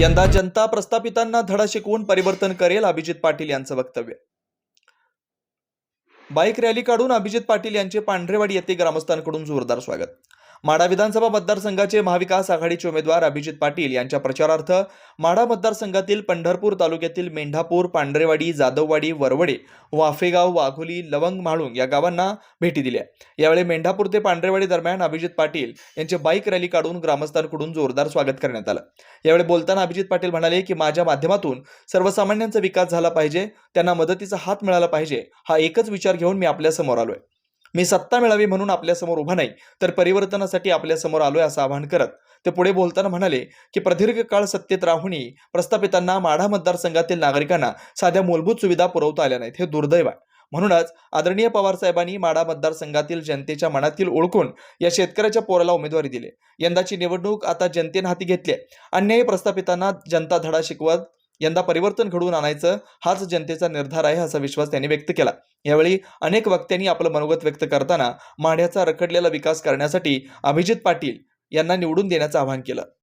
यंदा जनता प्रस्थापितांना धडा शिकवून परिवर्तन करेल अभिजित पाटील यांचं वक्तव्य. बाईक रॅली काढून अभिजित पाटील यांचे पांढरेवाडी येथे ग्रामस्थांकडून जोरदार स्वागत. माढा विधानसभा मतदारसंघाचे महाविकास आघाडीचे उमेदवार अभिजित पाटील यांच्या प्रचारार्थ माढा मतदारसंघातील पंढरपूर तालुक्यातील मेंढापूर पांढरेवाडी जाधववाडी वरवडे वाफेगाव वाघोली लवंग म्हाळुंग या गावांना भेटी दिल्या. यावेळी मेंढापूर ते पांढरेवाडी दरम्यान अभिजित पाटील यांचे बाईक रॅली काढून ग्रामस्थांकडून जोरदार स्वागत करण्यात आलं. यावेळी बोलताना अभिजित पाटील म्हणाले की माझ्या माध्यमातून सर्वसामान्यांचा विकास झाला पाहिजे त्यांना मदतीचा हात मिळाला पाहिजे हा एकच विचार घेऊन मी आपल्यासमोर आलोय. मी सत्ता मिळावी म्हणून आपल्यासमोर उभा नाही तर परिवर्तनासाठी आपल्यासमोर आलोय असं आवाहन करत ते पुढे बोलताना म्हणाले की प्रदीर्घ काळ सत्तेत राहूनही प्रस्थापितांना माढा मतदारसंघातील नागरिकांना साध्या मूलभूत सुविधा पुरवता आल्या नाहीत हे दुर्दैव आहे. म्हणूनच आदरणीय पवार साहेबांनी माढा मतदारसंघातील जनतेच्या मनातील ओळखून या शेतकऱ्याच्या पोराला उमेदवारी दिली. यंदाची निवडणूक आता जनतेने हाती घेतली आहे. अन्यायी प्रस्थापितांना जनता धडा शिकवत यंदा परिवर्तन घडवून आणायचं हाच जनतेचा निर्धार आहे असा विश्वास त्यांनी व्यक्त केला. यावेळी अनेक वक्त्यांनी आपलं मनोगत व्यक्त करताना माढ्याचा रखडलेला विकास करण्यासाठी अभिजित पाटील यांना निवडून देण्याचं आवाहन केलं.